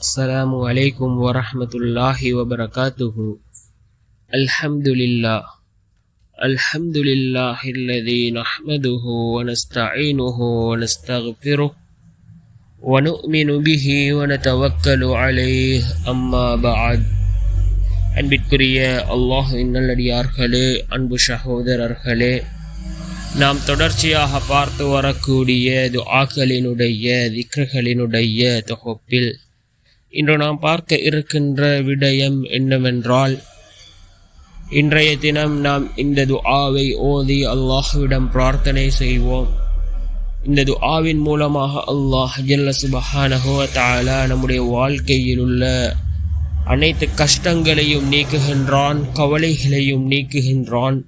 السلام عليكم ورحمة الله وبركاته الحمد لله الحمد لله الذي نحمده ونستعينه ونستغفره ونؤمن به ونتوكل عليه أما بعد அன்பிற்குரிய அல்லாஹின் நல்லடியார்களே அன்பு சகோதரர்களே நாம் தொடர்ச்சியாக பார்த்து வரக்கூடிய துஆக்களினுடைய திக்ருகளினுடைய தொகுப்பில் இன்று நாம் பார்க்க இருக்கின்ற விடயம் என்னவென்றால் இன்றைய தினம் நாம் இந்த துஆவை ஓதி அல்லாஹுவிடம் பிரார்த்தனை செய்வோம். இந்த துஆவின் மூலமாக அல்லாஹ் ஜல்ல சுபஹானஹு வ நம்முடைய வாழ்க்கையில் உள்ள அனைத்து கஷ்டங்களையும் நீக்குகின்றான் கவலைகளையும் நீக்குகின்றான்.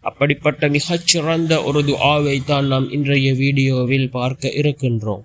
அப்படிப்பட்ட மிகச்சிறந்த ஒரு துஆவை தான் நாம் இன்றைய வீடியோவில் பார்க்க இருக்கின்றோம்.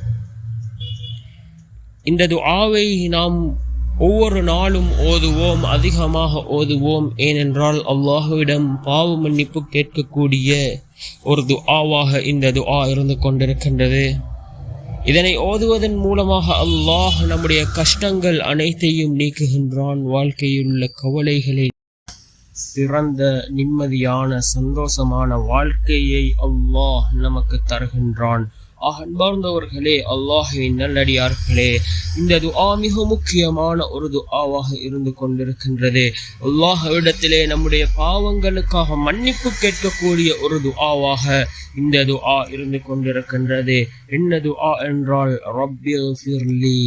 இந்த துஆவை நாம் ஒவ்வொரு நாளும் ஓதுவோம் அதிகமாக ஓதுவோம். ஏனென்றால் அல்லாஹுவிடம் பாவ மன்னிப்பு கேட்கக்கூடிய ஒரு துஆவாக இந்த துஆ இருந்து கொண்டிருக்கின்றது. இதனை ஓதுவதன் மூலமாக அல்லாஹ் நம்முடைய கஷ்டங்கள் அனைத்தையும் நீக்குகின்றான். வாழ்க்கையில் உள்ள கவலைகளை சிறந்த நிம்மதியான சந்தோஷமான வாழ்க்கையை அல்லாஹ் நமக்கு தருகின்றான். அன்பார்ந்தவர்களே அல்லாஹுவின் நல்லடியார்களே இந்த துஆ மிக முக்கியமான ஒரு துஆவாக இருந்து கொண்டிருக்கின்றது. அல்லாஹ்விடத்திலே நம்முடைய பாவங்களுக்காக மன்னிப்பு கேட்கக்கூடிய ஒரு துஆவாக இந்த துஆ இருந்து கொண்டிருக்கின்றது. என்ன துஆ என்றால் ரப்பில் ஃபிர்லி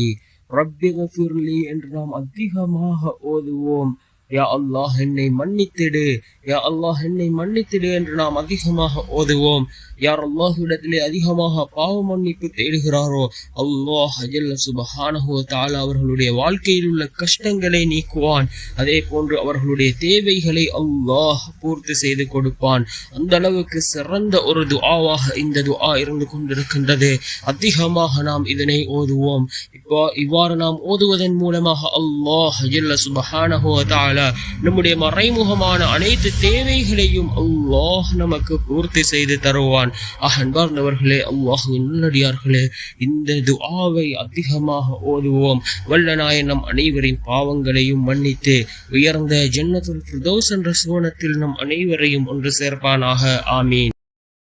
ரப்பில் ஃபிர்லி என்று நாம் அதிகமாக ஓதுவோம். யா அல்லாஹ் என்னை மன்னித்திடு. யா அல்லாஹ் என்னை மன்னித்திடு என்று நாம் அதிகமாக ஓதுவோம். யார் அல்லாஹ்விடத்திலே அதிகமாக பாவ மன்னிப்பு தேடுகிறாரோ அல்லாஹ் அஜல்ல சுபஹானஹோ தாலா அவர்களுடைய வாழ்க்கையில் உள்ள கஷ்டங்களை நீக்குவான். அதே போன்று அவர்களுடைய தேவைகளை அல்லாஹ் பூர்த்தி செய்து கொடுப்பான். அந்த அளவுக்கு சிறந்த ஒரு துஆவாக இந்த துஆ இருந்து கொண்டிருக்கின்றது. அதிகமாக நாம் இதனை ஓதுவோம். இப்போ இவ்வாறு நாம் ஓதுவதன் மூலமாக அல்லாஹ் அஜல்ல சுபஹானஹோ தாலா நம்முடைய மறைமுகமான அனைத்து தேவைகளையும் அல்லாஹ் நமக்கு பூர்த்தி செய்து தருவான். ஆக அன்பார்ந்தவர்களே அல்லாஹுவின் நல்லடியார்களே இந்த துஆவை அதிகமாக ஓதுவோம். வல்ல நம் அனைவரின் பாவங்களையும் மன்னித்து உயர்ந்த ஜன்னத்துல் பிரதோஸ் என்ற சுவனத்தில் நம் அனைவரையும் ஒன்று சேர்ப்பானாக. ஆமீன்.